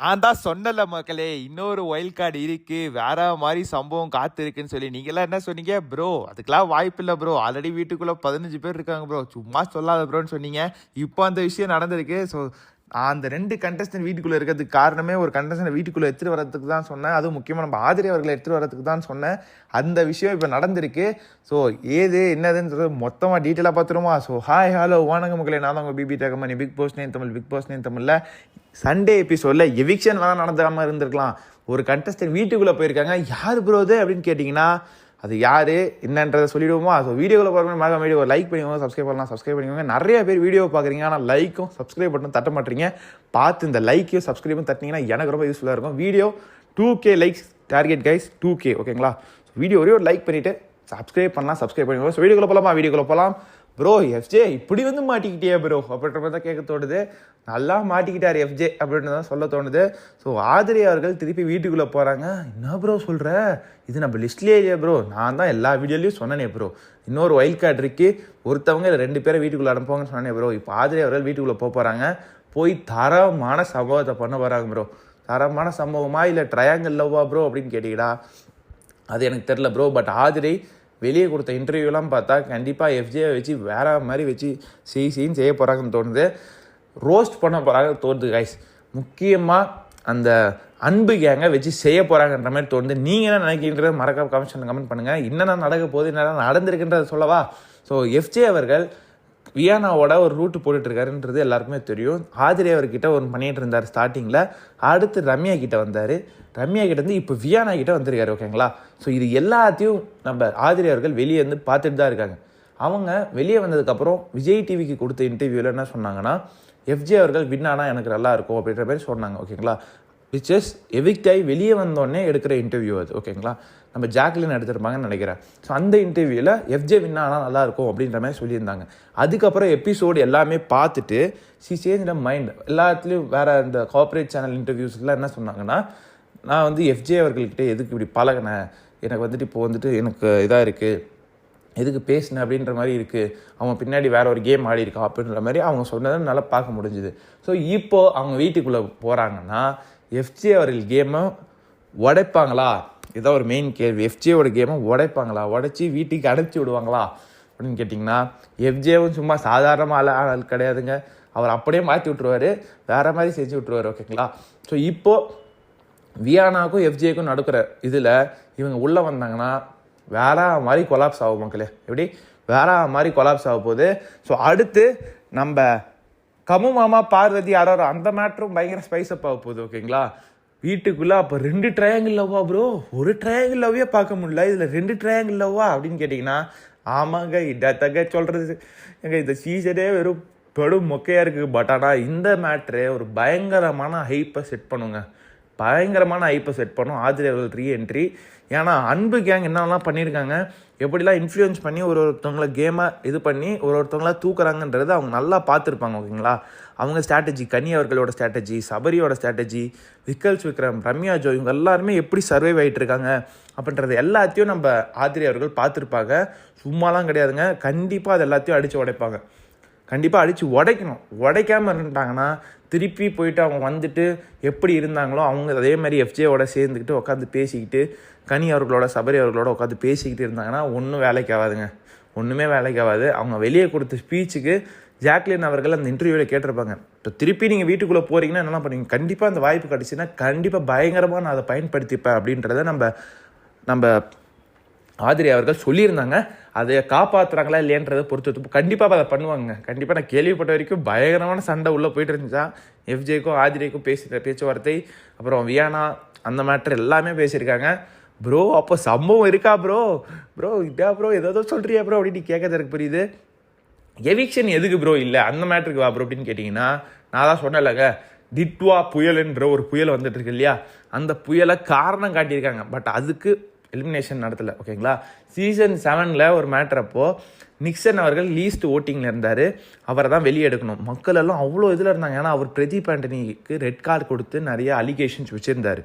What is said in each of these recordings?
நான் தான் சொன்னல மக்களே இன்னொரு ஒயில் கார்டு இருக்கு வேற மாதிரி சம்பவம் காத்து இருக்குன்னு சொல்லி. நீங்களாம் என்ன சொன்னீங்க? ப்ரோ அதுக்கெல்லாம் வாய்ப்பு இல்லை ப்ரோ ஆல்ரெடி வீட்டுக்குள்ள பதினஞ்சு பேர் இருக்காங்க ப்ரோ சும்மா சொல்லாத ப்ரோன்னு சொன்னீங்க. இப்போ அந்த விஷயம் நடந்திருக்கு. ஸோ அந்த ரெண்டு கண்டஸ்டன் வீட்டுக்குள்ளே இருக்கிறதுக்கு காரணமே ஒரு கண்டஸ்டன் வீட்டுக்குள்ளே எடுத்துட்டு வரதுக்கு தான் சொன்னேன். அதுவும் முக்கியமாக நம்ம ஆதிரி அவர்களை எடுத்துகிட்டு வரதுக்கு தான் சொன்னேன். அந்த விஷயம் இப்போ நடந்திருக்கு. ஸோ ஏது என்னதுன்றது மொத்தமாக டீட்டெயிலாக பார்த்துருமா ஸோ ஹாய் ஹலோ வானங்க மக்களே. நான் தான் உங்கள் BB டேகமணி Bigg Boss name Tamil Bigg Boss name தமிழில் சண்டே எபிசோடில் எவிக்ஷன் வேணால் நடந்தாமல் இருந்திருக்கலாம். ஒரு கண்டஸ்டன் வீட்டுக்குள்ளே போயிருக்காங்க. யார் ப்ரோது அப்படின்னு கேட்டிங்கன்னா அது யார் என்னன்றதை சொல்லிடுவோமா. ஸோ வீடியோவில் பார்க்கணும் மறக்காம வீடியோ லைக் பண்ணிக்கோங்க சப்ஸ்கிரைப் பண்ணலாம் சப்ஸ்கிரைப் பண்ணிக்கோங்க. நிறைய பேர் வீடியோ பார்க்குறீங்க ஆனால் லைக்கும் சப்ஸ்கிரைப் பட்டன் தட்ட மாட்டீங்க. பார்த்து இந்த லைக்கையும் சப்ஸ்கிரைபும் தட்டினீங்கன்னா எனக்கு ரொம்ப யூஸ்ஃபுல்லாக இருக்கும். Video two K likes target guys two K ஓகேங்களா வீடியோ ஒரே ஒரு லைக் பண்ணிவிட்டு சப்ஸ்கிரைப் பண்ணலாம் சப்ஸ்கிரைப் பண்ணி ஸோ வீடியோக்குள்ள போகலாமா வீடியோக்குள்ள போகலாம் ப்ரோ எஃப்ஜே இப்படி வந்து மாட்டிக்கிட்டே ப்ரோ அப்படின்ற மாதிரி தான் கேட்க தோணுது. நல்லா மாட்டிக்கிட்டார் எஃப்ஜே அப்படின்னு தான் சொல்ல தோணுது. ஸோ ஆதிரி அவர்கள் திருப்பி வீட்டுக்குள்ளே போகிறாங்க என்ன ப்ரோ சொல்கிற இது நம்ம லிஸ்ட்லேயே இல்லையா ப்ரோ நான் தான் எல்லா வீடியோலையும் சொன்னனே ப்ரோ இன்னொரு வைல்ட் கார்டு இருக்கு. ஒருத்தவங்க இல்லை ரெண்டு பேரை வீட்டுக்குள்ளே அனுப்புவாங்கன்னு சொன்னேன் ப்ரோ இப்போ ஆதிரி அவர்கள் வீட்டுக்குள்ளே போக போகிறாங்க போய் தரமான சம்பவத்தை பண்ண போகிறாங்க ப்ரோ தரமான சம்பவமா இல்லை ட்ரையாங்கல் லவ்வா ப்ரோ அப்படின்னு கேட்டிங்கடா? அது எனக்கு தெரில ப்ரோ பட் ஆதிரை வெளியே கொடுத்த இன்டர்வியூலாம் பார்த்தா கண்டிப்பாக எஃப்ஜேயை வச்சு வேற மாதிரி வச்சு செய் செய்ன்னு செய்ய போகிறாங்கன்னு தோணுது. ரோஸ்ட் பண்ண போகிறாங்க தோணுது கைஸ் முக்கியமாக அந்த அன்பு கேங்க வச்சு செய்ய போகிறாங்கன்ற மாதிரி தோணுது. நீங்கள் என்ன நினைக்கின்றத மறக்காம கமெண்ட் கமெண்ட் பண்ணுங்கள் என்னென்ன நடக்க போகுது என்னென்ன நடந்திருக்குன்றத சொல்லவா? ஸோ எஃப்ஜே அவர்கள் வியானாவோட ஒரு ரூட்டு போட்டுட்ருக்காருன்றது எல்லாருக்குமே தெரியும். ஆதிரி அவர்கிட்ட ஒன்று பண்ணிட்டு இருந்தார் ஸ்டார்டிங்கில் அடுத்து ரம்யா கிட்டே வந்தார். ரம்யா கிட்டேருந்து இப்போ வியானா கிட்டே வந்திருக்காரு ஓகேங்களா ஸோ இது எல்லாத்தையும் நம்ம ஆதிரி அவர்கள் வெளியே வந்து பார்த்துட்டு தான் இருக்காங்க. அவங்க வெளியே வந்ததுக்கப்புறம் விஜய் டிவிக்கு கொடுத்த இன்டர்வியூவில் என்ன சொன்னாங்கன்னா எஃப்ஜே அவர்கள் வின் ஆனால் எனக்கு நல்லா இருக்கும் அப்படின்ற மாதிரி சொன்னாங்க ஓகேங்களா விச் இஸ் எவிக்ட் ஆகி வெளியே வந்தோடனே எடுக்கிற இன்டர்வியூ அது. ஓகேங்களா நம்ம ஜாக்லின் எடுத்திருப்பாங்கன்னு நினைக்கிறேன். ஸோ அந்த இன்டர்வியூவில் எஃப்ஜே வின் ஆனால் நல்லா இருக்கும் அப்படின்ற மாதிரி சொல்லியிருந்தாங்க. அதுக்கப்புறம் எபிசோடு எல்லாமே பார்த்துட்டு சி சேஞ்ச் மைண்ட் எல்லாத்துலேயும் வேறு இந்த கார்ப்பரேட் சேனல் இன்டர்வியூஸ்லாம் என்ன சொன்னாங்கன்னா நான் வந்து எஃப்ஜே அவர்கள்கிட்ட எதுக்கு இப்படி பழகினேன் எனக்கு வந்துட்டு இப்போ வந்துட்டு எனக்கு இதாக இருக்குது எதுக்கு பேசினேன் அப்படின்ற மாதிரி இருக்குது அவங்க பின்னாடி வேற ஒரு கேம் ஆடி இருக்கான் அப்படின்ற மாதிரி அவங்க சொன்னதை நல்லா பார்க்க முடிஞ்சுது. ஸோ இப்போ அவங்க வீட்டுக்குள்ளே போகிறாங்கன்னா எஃப்ஜே அவர்கள் கேமை உடைப்பாங்களா? இதான் ஒரு மெயின் கேள்வி. எஃப்ஜேவோட கேமை உடைப்பாங்களா? உடைச்சி வீட்டுக்கு அடைச்சி விடுவாங்களா? அப்படின்னு கேட்டிங்கன்னா எஃப்ஜேவும் சும்மா சாதாரணமாக ஆள் ஆள் கிடையாதுங்க. அவர் அப்படியே மாற்றி விட்ருவாரு வேறு மாதிரி செஞ்சு விட்ருவாரு ஓகேங்களா ஸோ இப்போது வியானாக்கும் எஃப்ஜேக்கும் நடக்கிற இதில் இவங்க உள்ளே வந்தாங்கன்னா வேற மாதிரி கொலாப்ஸ் ஆகும் மக்களே. எப்படி? வேற மாதிரி கொலாப்ஸ் ஆக போகுது. ஸோ அடுத்து நம்ம கமு மாமா பார்வதி யாரோ அந்த மேட்ரும் பயங்கர ஸ்பைஸ் அப் ஆக போகுது ஓகேங்களா வீட்டுக்குள்ளே அப்போ ரெண்டு ட்ரையாங்கிள் லவ்வா ப்ரோ ஒரு ட்ரையாங்கிள் லவ்வே பார்க்க முடியல. இதில் ரெண்டு ட்ரையாங்கிள் லவ்வா அப்படின்னு கேட்டிங்கன்னா ஆமாங்க இடத்தக சொல்கிறது எங்க இந்த சீசனே வெறும் பெரும் மொக்கையாக இருக்குது பட் ஆனால் இந்த மேட்ரு ஒரு பயங்கரமான ஹைப்பை செட் பண்ணுங்க. பயங்கரமான ஐப்பை செட் பண்ணும். ஆதிரியர்கள் ரீ என்ட்ரி ஏன்னா அன்பு கேங் என்னெல்லாம் பண்ணியிருக்காங்க? எப்படிலாம் இன்ஃப்ளூயன்ஸ் பண்ணி ஒரு ஒருத்தவங்கள கேமை இது பண்ணி ஒரு ஒருத்தவங்கள தூக்குறாங்கன்றது அவங்க நல்லா பார்த்துருப்பாங்க ஓகேங்களா? அவங்க ஸ்ட்ராட்டஜி கனி அவர்களோட ஸ்ட்ராட்டஜி சபரியோட ஸ்ட்ராட்டஜி விக்கல்ஸ் விக்ரம் ரம்யா ஜோ இவங்க எல்லாருமே எப்படி சர்வைவ் ஆகிட்டு இருக்காங்க அப்படின்றது எல்லாத்தையும் நம்ம ஆதிரி அவர்கள் பார்த்துருப்பாங்க. சும்மாலாம் கிடையாதுங்க. கண்டிப்பாக அது எல்லாத்தையும் அடித்து உடைப்பாங்க. கண்டிப்பாக அடித்து உடைக்கணும். உடைக்காமல் இருந்துட்டாங்கன்னா திருப்பி போயிட்டு அவங்க வந்துட்டு எப்படி இருந்தாங்களோ அவங்க அதே மாதிரி எஃப்ஜேயோட சேர்ந்துக்கிட்டு உட்காந்து பேசிக்கிட்டு கனி அவர்களோட சபரி அவர்களோட உட்காந்து பேசிக்கிட்டு இருந்தாங்கன்னா ஒன்றும் வேலைக்கு ஆகாதுங்க. ஒன்றுமே வேலைக்கு ஆகாது. அவங்க வெளியே கொடுத்த ஸ்பீச்சுக்கு ஜாக்லின் அவர்கள் அந்த இன்டர்வியூவில் கேட்டிருப்பாங்க. இப்போ திருப்பி நீங்கள் வீட்டுக்குள்ளே போகிறீங்கன்னா என்ன பண்ணுவீங்க? கண்டிப்பாக அந்த வாய்ப்பு கிடச்சின்னா கண்டிப்பாக பயங்கரமாக நான் அதை பயன்படுத்திப்பேன் அப்படின்றத நம்ம நம்ம ஆதிரி அவர்கள் சொல்லியிருந்தாங்க. அதை காப்பாற்றுறாங்களா இல்லையன்றதை பொறுத்து கண்டிப்பாக அதை பண்ணுவாங்க. கண்டிப்பாக நான் கேள்விப்பட்ட வரைக்கும் பயங்கரமான சண்டை உள்ளே போயிட்டு இருந்துச்சா? எஃப்ஜேக்கும் ஆதிரிக்கும் பேசுகிற பேச்சுவார்த்தை அப்புறம் வியானா அந்த மேட்ரு எல்லாமே பேசியிருக்காங்க. ப்ரோ அப்போ சம்பவம் இருக்கா ப்ரோ ப்ரோ இதா ப்ரோ ஏதோ சொல்கிறியா ப்ரோ அப்படின்னு கேட்கறது எனக்கு புரியுது. எவிக்ஷன் எதுக்கு ப்ரோ இல்லை அந்த மேட்ருக்கு வா ப்ரோ அப்படின்னு கேட்டிங்கன்னா நான் தான் சொன்னேன்லங்க. திட்வா புயலுன்ற ஒரு புயல் வந்துட்டு இருக்கு இல்லையா? அந்த புயலை காரணம் காட்டியிருக்காங்க. பட் அதுக்கு எலிமினேஷன் நடத்தலை ஓகேங்களா சீசன் செவனில் ஒரு மேட்ரு அப்போ நிக்சன் அவர்கள் லீஸ்ட் ஓட்டிங்கில் இருந்தார். அவரை தான் வெளியே எடுக்கணும். மக்கள் எல்லாம் அவ்வளோ இதில் இருந்தாங்க. ஏன்னா அவர் பிரதீப் ஆண்டனிக்கு ரெட் கார்டு கொடுத்து நிறைய அலிகேஷன்ஸ் வச்சுருந்தார்.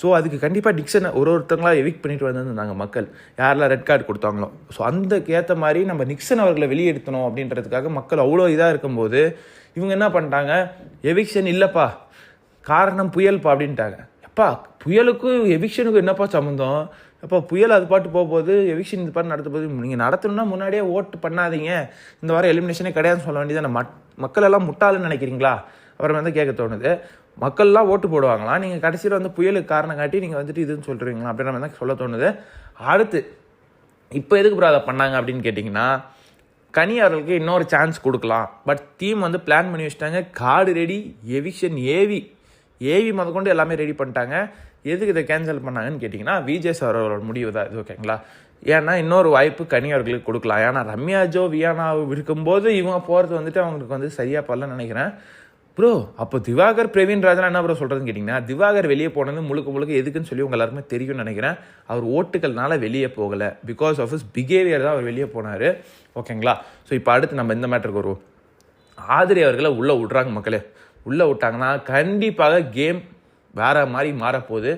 ஸோ அதுக்கு கண்டிப்பாக நிக்சனை ஒரு ஒருத்தங்களா எவிக் பண்ணிட்டு வந்திருந்தாங்க மக்கள். யாரெல்லாம் ரெட் கார்டு கொடுத்தாங்களோ. ஸோ அந்த ஏற்ற மாதிரி நம்ம நிக்சன் அவர்களை வெளியெடுத்தணும் அப்படின்றதுக்காக மக்கள் அவ்வளோ இதாக இருக்கும்போது இவங்க என்ன பண்ணிட்டாங்க? எவிக்ஷன் இல்லைப்பா. காரணம் புயல்ப்பா அப்படின்ட்டாங்க. எப்பா புயலுக்கும் எவிக்ஷனுக்கும் என்னப்பா சம்மந்தம் அப்போ புயல் அது பாட்டு போக போகுது எவிக்ஷன் இது பாட்டு நடத்த போது நீங்கள் நடத்தணும்னா முன்னாடியே ஓட்டு பண்ணாதீங்க. இந்த வாரம் எலிமினேஷனே கிடையாதுன்னு சொல்ல வேண்டியது மட் மக்கள் எல்லாம் முட்டாளுன்னு நினைக்கிறீங்களா? அப்புறம் வந்து கேட்க தோணுது. மக்கள்லாம் ஓட்டு போடுவாங்களாம் நீங்கள் கடைசியில் வந்து புயலுக்கு காரணம் காட்டி நீங்கள் வந்துட்டு இதுன்னு சொல்கிறீங்களா அப்படின்ற மாதிரி தான் சொல்ல தோணுது. அடுத்து இப்போ எதுக்கு ப்ரோ அதை பண்ணாங்க அப்படின்னு கேட்டிங்கன்னா கனி அவர்களுக்கு இன்னொரு சான்ஸ் கொடுக்கலாம். பட் டீம் வந்து பிளான் பண்ணி வச்சுட்டாங்க. Card ready eviction AV AV முதற்கொண்டு எல்லாமே ரெடி பண்ணிட்டாங்க. எதுக்கு இதை கேன்சல் பண்ணாங்கன்னு கேட்டிங்கன்னா விஜய் சார் அவரோட முடிவு தான் இது ஓகேங்களா ஏன்னா இன்னொரு வாய்ப்பு கனி அவர்களுக்கு கொடுக்கலாம். ஏன்னா ரம்யா ஜோ வியானா இருக்கும்போது இவங்க போகிறது வந்துட்டு அவங்களுக்கு வந்து சரியாக பரலன்னு நினைக்கிறேன். ப்ரோ அப்போ திவாகர் பிரவீன் ராஜன் என்ன ப்ரோ சொல்கிறதுன்னு கேட்டிங்கன்னா திவாகர் வெளியே போனது முழுக்க முழுக்க எதுக்குன்னு சொல்லி உங்கள் எல்லாருமே தெரியும்னு நினைக்கிறேன். அவர் ஓட்டுகள்னால வெளியே போகலை. பிகாஸ் ஆஃப் இஸ் பிஹேவியர் தான் அவர் வெளியே போனார். ஓகேங்களா ஸோ இப்போ அடுத்து நம்ம இந்த மேட்டருக்கு வருவோம். ஆதிரி அவர்களை உள்ளே விட்றாங்க மக்களே. உள்ளே விட்டாங்கன்னா கண்டிப்பாக கேம் வேற மாதிரி மாறப்போகுது.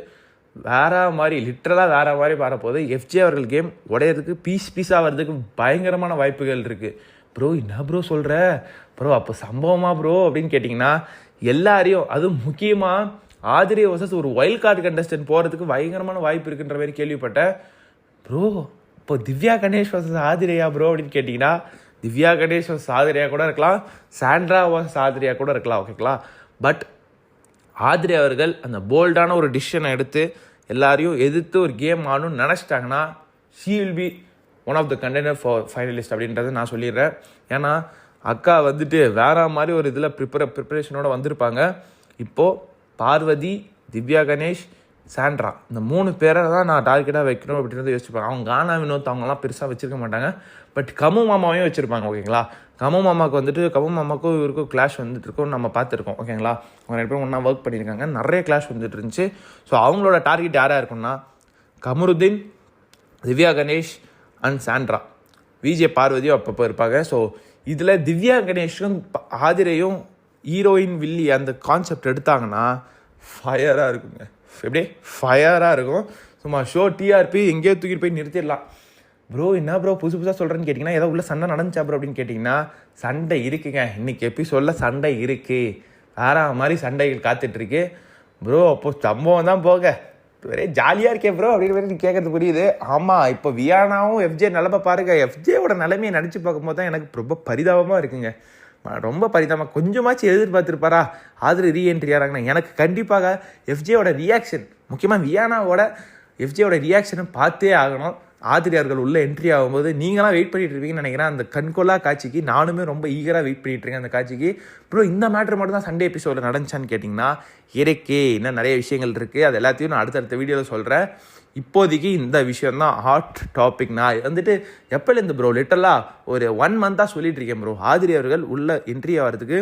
வேற மாதிரி லிட்ரலாக வேற மாதிரி மாறப்போகுது. எஃப்ஜே அவர்கள் கேம் உடையிறதுக்கு பீஸ் பீஸாக வர்றதுக்கு பயங்கரமான வாய்ப்புகள் இருக்குது ப்ரோ என்ன ப்ரோ சொல்கிற ப்ரோ அப்போ சம்பவமா ப்ரோ அப்படின்னு கேட்டிங்கன்னா எல்லாரையும் அதுவும் முக்கியமாக ஆதிரி வசஸ் ஒரு வைல்ட் கார்டு கண்டஸ்டன்ட் போகிறதுக்கு பயங்கரமான வாய்ப்பு இருக்குன்ற மாதிரி கேள்விப்பட்டேன். ப்ரோ இப்போ திவ்யா கணேஷ் வர்சஸ் ஆதிரையா ப்ரோ அப்படின்னு கேட்டிங்கன்னா திவ்யா கணேஷ் வர்சஸ் ஆதிரியா கூட இருக்கலாம் சாண்ட்ரா வர்சஸ் ஆதிரியா கூட இருக்கலாம் ஓகேங்களா பட் ஆதிரி அவர்கள் அந்த போல்டான ஒரு டிசிஷனை எடுத்து எல்லாரையும் எதிர்த்து ஒரு கேம் ஆடணும்னு நினச்சிட்டாங்கன்னா she will be one of the contender for finalist அப்படின்றத நான் சொல்லிடுறேன். ஏன்னா அக்கா வந்துட்டு வேற மாதிரி ஒரு இதில் ப்ரிப்பர ப்ரிப்பரேஷனோடு வந்திருப்பாங்க. இப்போது பார்வதி திவ்யா கணேஷ் சாண்ட்ரா இந்த மூணு பேரை தான் நான் டார்கெட்டாக வைக்கணும் அப்படின்றத யோசிச்சுப்பாங்க. அவங்க கானா வினோத் அவங்கலாம் பெருசாக வச்சிருக்க மாட்டாங்க. பட் கமு மாமாவையும் வச்சுருப்பாங்க ஓகேங்களா கமு மாமாவுக்கு வந்துட்டு கமு மாமாவுக்கும் இவருக்கும் கிளாஷ் வந்துட்டு இருக்கும் நம்ம பார்த்துருக்கோம். ஓகேங்களா அவங்க ரெண்டு பேரும் ஒன்றா ஒர்க் பண்ணியிருக்காங்க. நிறைய கிளாஷ் வந்துட்டு இருந்துச்சு ஸோ அவங்களோட டார்கெட் யாராக இருக்கும்னா கமருதீன் திவ்யா கணேஷ் அண்ட் சாண்ட்ரா. விஜே பார்வதியும் அப்பப்போ இருப்பாங்க. ஸோ இதில் திவ்யா கணேஷும் ப- ஆதிரையும் ஹீரோயின் வில்லி அந்த கான்செப்ட் எடுத்தாங்கன்னா ஃபயராக இருக்குங்க. எப்படி? ஃபயராக இருக்கும். சும்மா ஷோ டிஆர்பி எங்கேயோ தூக்கிட்டு போய் நிறுத்திடலாம். ப்ரோ என்ன ப்ரோ புதுசு புதுசாக சொல்கிறேன்னு கேட்டிங்கன்னா ஏதோ உள்ள சண்டை நடந்துச்சா ப்ரோ அப்படின்னு கேட்டிங்கன்னா சண்டை இருக்குங்க. இன்னைக்கு எபிசோடில் சண்டை இருக்குது வேற மாதிரி சண்டைகள் காத்துட்ருக்கு. ப்ரோ அப்போ சம்பவம் தான் போக. ஒரே ஜாலியாக இருக்கே ப்ரோ அப்படிங்கிற மாதிரி நீ கேட்கறது புரியுது. ஆமாம் இப்போ வியானாவும் எஃப்ஜே நிலமை பாருங்க. எஃப்ஜேவோட நிலைமையை நினச்சி பார்க்கும்போது தான் எனக்கு ரொம்ப பரிதாபமாக இருக்குங்க. ரொம்ப பரிதாபமாக கொஞ்சமாச்சும் எதிர்பார்த்துருப்பாரா? ஆதிரி ரீஎன்ட்ரி ஆகிறாங்கன்னா எனக்கு கண்டிப்பாக எஃப்ஜேவோட ரியாக்ஷன் முக்கியமாக வியானாவோட எஃப்ஜேவோட ரியாக்ஷனை பார்த்தே ஆகணும். ஆதிரியார்கள் உள்ள என்ட்ரி ஆகும்போது நீங்களாம் வெயிட் பண்ணிட்டு இருப்பீங்கன்னு நினைக்கிறேன். அந்த கண்கொள்ளா காட்சிக்கு நானுமே ரொம்ப ஈகராக வெயிட் பண்ணிட்டு இருக்கேன் அந்த காட்சிக்கு. ப்ரோ இந்த மேட்ரு மட்டும் தான் சண்டே எபிசோடில் நடந்துச்சான்னு கேட்டிங்கன்னா இறக்கே இன்னும் நிறைய விஷயங்கள் இருக்குது அது எல்லாத்தையும் நான் அடுத்தடுத்த வீடியோவில் சொல்கிறேன் இப்போதைக்கு இந்த விஷயம் தான் ஹாட் டாபிக் நான் வந்துட்டு எப்போலேருந்து ப்ரோ லிட்டலாக ஒரு ஒன் மந்த்தாக சொல்லிட்டு இருக்கேன் ப்ரோ ஆதிரி அவர்கள் உள்ள என்ட்ரி ஆகிறதுக்கு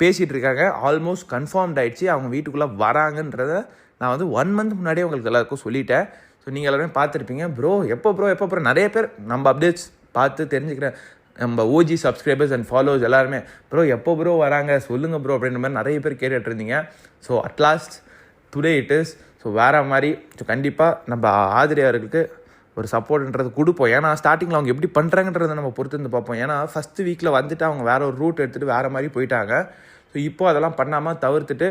பேசிகிட்டு இருக்காங்க. ஆல்மோஸ்ட் கன்ஃபார்ம்ட் ஆகிடுச்சு அவங்க வீட்டுக்குள்ளே வராங்கன்றத நான் வந்து ஒன் மந்த் முன்னாடியே உங்களுக்கு எல்லாருக்கும் சொல்லிட்டேன். ஸோ நீங்கள் எல்லாருமே பார்த்துருப்பீங்க. ப்ரோ எப்போ ப்ரோ எப்போ ப்ரோ நிறைய பேர் நம்ம அப்டேட்ஸ் பார்த்து தெரிஞ்சுக்கிறேன் நம்ம ஓஜி சப்ஸ்கிரைபர்ஸ் அண்ட் ஃபாலோவர்ஸ் எல்லாருமே ப்ரோ எப்போ ப்ரோ வராங்க? சொல்லுங்கள் ப்ரோ அப்படின்ற மாதிரி நிறைய பேர் கேட்டுட்டு இருந்தீங்க so at last today it is so வேறு மாதிரி ஸோ கண்டிப்பாக நம்ம ஆதிரியாருக்கு ஒரு சப்போர்ட்ன்றது கொடுப்போம். ஏன்னா ஸ்டார்டிங்கில் அவங்க எப்படி பண்ணுறாங்கன்றதை நம்ம பொறுத்து இருந்து பார்ப்போம். ஏன்னா ஃபஸ்ட்டு வீக்கில் வந்துட்டு அவங்க வேறு ஒரு ரூட் எடுத்துகிட்டு வேற மாதிரி போயிட்டாங்க. ஸோ இப்போ அதெல்லாம் பண்ணாமல் தவிர்த்துட்டு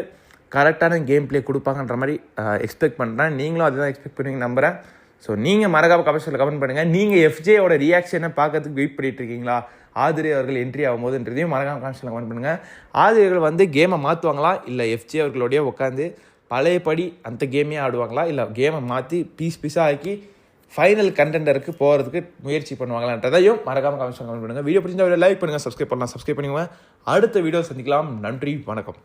கரெக்டான கேம் ப்ளே கொடுப்பாங்கன்ற மாதிரி எக்ஸ்பெக்ட் பண்ணுறேன் நீங்களும் அதுதான் எக்ஸ்பெக்ட் பண்ணுவீங்க நம்புகிறேன் ஸோ நீங்கள் மறக்காம கமெண்ட்ஸில் கமெண்ட் பண்ணுங்கள் நீங்கள் எஃப்ஜேயோட ரியாக்ஷனை பார்க்கறதுக்கு வெயிட் பண்ணிட்டு இருக்கீங்களா? ஆதிரி அவர்கள் என்ட்ரி ஆகும்போதுன்றதையும் மறக்காம கமெண்ட்ஸில் கமெண்ட் பண்ணுங்கள் ஆதிரியர்கள் வந்து கேமை மாற்றுவாங்களா இல்லை எஃப்ஜே அவர்களோடய உட்காந்து பழையபடி அந்த கேமே ஆடுவாங்களா? இல்லை கேமை மாற்றி பீஸ் பீஸாக ஆக்கி ஃபைனல் கண்டெண்டருக்கு போகிறதுக்கு முயற்சி பண்ணுவாங்களான்றதையும் மறக்காம கமெண்ட்ஸ் கமெண்ட் பண்ணுங்கள் வீடியோ பிடிச்சா லைக் பண்ணுங்கள் சப்ஸ்கிரைப் பண்ணலாம் சப்ஸ்கிரைப் பண்ணுங்க அடுத்த வீடியோ சந்திக்கலாம். நன்றி வணக்கம்.